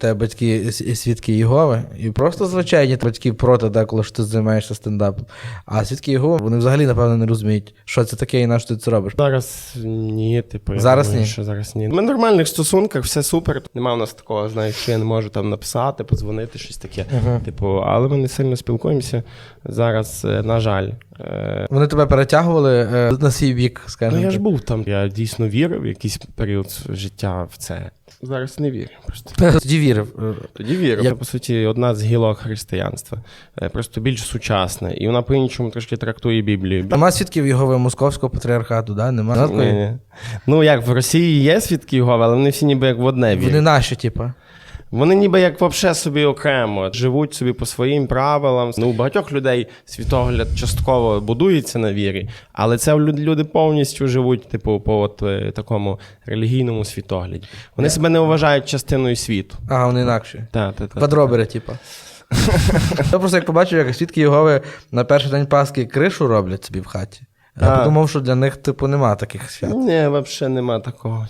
Те батьки свідки Єгови, і просто звичайні батьки проти деколи, що ти займаєшся стендапом. А свідки Єгови, вони взагалі, напевно, не розуміють, що це таке і на що ти це робиш. Зараз ні, типу, я Зараз думаю, ні? що зараз ні. Ми в нормальних стосунках, все супер. Нема в нас такого, знаєш, що я не можу там написати, подзвонити, щось таке. Типу, але ми не сильно спілкуємося. Зараз, е, на жаль. Е, Вони тебе перетягували е, на свій бік, Ну, я ж був там. Я дійсно вірив в якийсь період життя в це. Зараз не вірю. Просто Тоді вірив. Е, тоді вірив. Я- Це, по суті, одна з гілок християнства. Е, Просто більш сучасна. І вона по-іншому трошки трактує Біблію. Нема свідків Єгови Московського патріархату, да? Нема Ні, ні. Ну як в Росії є свідки Єгови, але вони всі ніби як в одне вірять. Вони наші, типа. Вони ніби як вообще собі окремо, живуть собі по своїм правилам. Ну, у багатьох людей світогляд частково будується на вірі, але це люди повністю живуть, типу, по от, е, такому релігійному світогляді. Вони себе не вважають частиною світу. А, вони інакші. Та, та, та. Квадробери, типа. Я просто як побачив, як свідки Єгови на перший день Пасхи кришу роблять собі в хаті. Я подумав, що для них, типу, нема таких свят. Ні, взагалі нема такого.